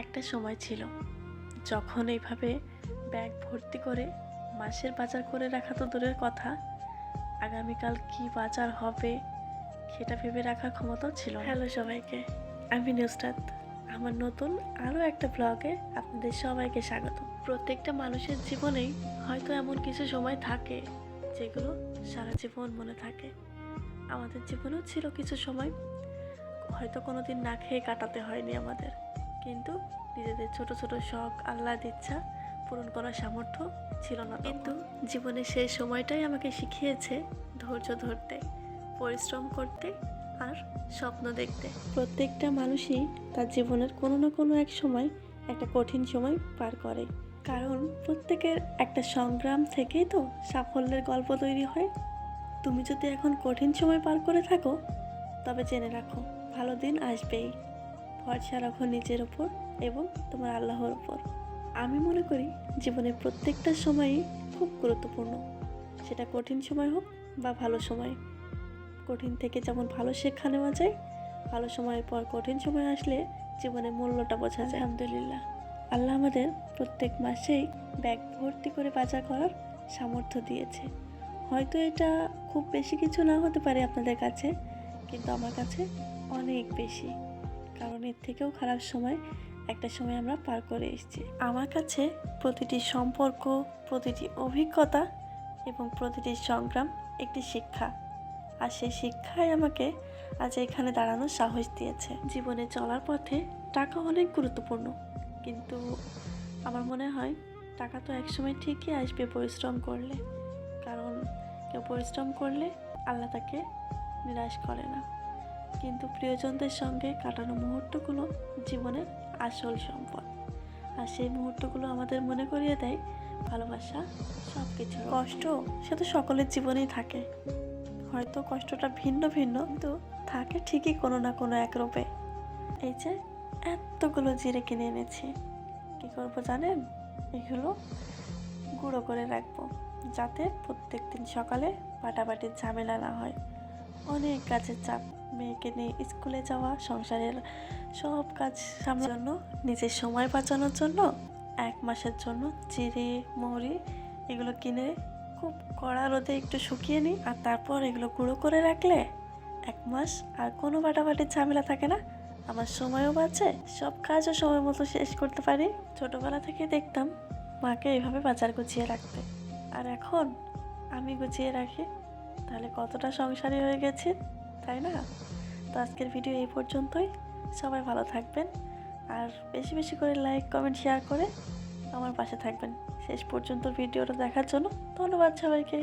একটা সময় ছিল যখন এইভাবে ব্যাগ ভর্তি করে মাসের বাজার করে রাখা তো দূরের কথা। আগামীকাল কি বাজার হবে সেটা ভেবে রাখার ক্ষমতাও ছিল হ্যালো সবাইকে, আমি নিউজটাত আমার নতুন আরও একটা ব্লগে আপনাদের সবাইকে স্বাগত। প্রত্যেকটা মানুষের জীবনেই হয়তো এমন কিছু সময় থাকে যেগুলো সারা জীবন মনে থাকে। আমাদের জীবনেও ছিল কিছু সময়, হয়তো কোনো দিন না খেয়ে কাটাতে হয়নি আমাদের। কিন্তু নিজেদের ছোট ছোট শখ, আহ্লাদ, ইচ্ছা পূরণ করার সামর্থ্য ছিল না। কিন্তু জীবনের সেই সময়টাই আমাকে শিখিয়েছে ধৈর্য ধরতে, পরিশ্রম করতে আর স্বপ্ন দেখতে। প্রত্যেকটা মানুষই তার জীবনের কোনো না কোনো এক সময়, একটা কঠিন সময় পার করে। কারণ প্রত্যেকের একটা সংগ্রাম থেকেই তো সাফল্যের গল্প তৈরি হয়। তুমি যদি এখন কঠিন সময় পার করে থাকো, তবে জেনে রাখো, ভালো দিন আসবেই। ভরসা রাখো নিজের ওপর এবং তোমার আল্লাহর ওপর আমি মনে করি জীবনের প্রত্যেকটা সময়ই খুব গুরুত্বপূর্ণ। সেটা কঠিন সময় হোক বা ভালো সময়। কঠিন থেকে যেমন ভালো শিক্ষা নেওয়া যায় ভালো সময়ের পর কঠিন সময় আসলে জীবনের মূল্যটা বোঝা যায়। আলহামদুলিল্লাহ। আল্লাহ আমাদের প্রত্যেক মাসেই ব্যাগ ভর্তি করে বাজার করার সামর্থ্য দিয়েছে। হয়তো এটা খুব বেশি কিছু না হতে পারে আপনাদের কাছে কিন্তু আমার কাছে অনেক বেশি। কারণ এর থেকেও খারাপ সময় একটা সময় আমরা পার করে এসেছি। আমার কাছে প্রতিটি সম্পর্ক, প্রতিটি অভিজ্ঞতা এবং প্রতিটি সংগ্রাম একটি শিক্ষা। আর সেই শিক্ষাই আমাকে আজ এখানে দাঁড়ানোর সাহস দিয়েছে। জীবনে চলার পথে টাকা অনেক গুরুত্বপূর্ণ, কিন্তু আমার মনে হয় টাকা তো একসময় ঠিকই আসবে পরিশ্রম করলে। কারণ কেউ পরিশ্রম করলে আল্লাহ তাকে নিরাশ করে না। কিন্তু প্রিয়জনদের সঙ্গে কাটানো মুহূর্তগুলো জীবনের আসল সম্পদ। আর সেই মুহূর্তগুলো আমাদের মনে করিয়ে দেয় ভালোবাসা সব কিছু কষ্ট সে তো সকলের জীবনেই থাকে। হয়তো কষ্টটা ভিন্ন ভিন্ন, কিন্তু থাকে ঠিকই কোনো না কোনো এক রূপে। এই যে এতগুলো জিরে কিনে এনেছি। কী করব জানেন? এগুলো গুঁড়ো করে রাখব যাতে প্রত্যেক দিন সকালে পাটাপাটির ঝামেলা না হয়। অনেক কাজের চাপ। মেয়েকে নিয়ে স্কুলে যাওয়া, সংসারের সব কাজ সামলানোর জন্য, নিজের সময় বাঁচানোর জন্য, এক মাসের জন্য জিরে মৌরি এগুলো কিনে খুব কড়া রোদে একটু শুকিয়ে নিই আর তারপর এগুলো গুঁড়ো করে রাখলে এক মাস আর কোনো বাটাবাটির ঝামেলা থাকে না। আমার সময়ও বাঁচে, সব কাজও সময় মতো শেষ করতে পারি। ছোটোবেলা থেকে দেখতাম মাকে এইভাবে বাজার গুছিয়ে রাখতে। আর এখন আমি গুছিয়ে রাখি। তাহলে কতটা সংসারী হয়ে গেছে, তাই না? তো আজকের ভিডিও এই পর্যন্তই। সবাই ভালো থাকবেন, আর বেশি বেশি করে লাইক কমেন্ট শেয়ার করে আমার পাশে থাকবেন। শেষ পর্যন্ত ভিডিওটা দেখার জন্য ধন্যবাদ সবাইকে।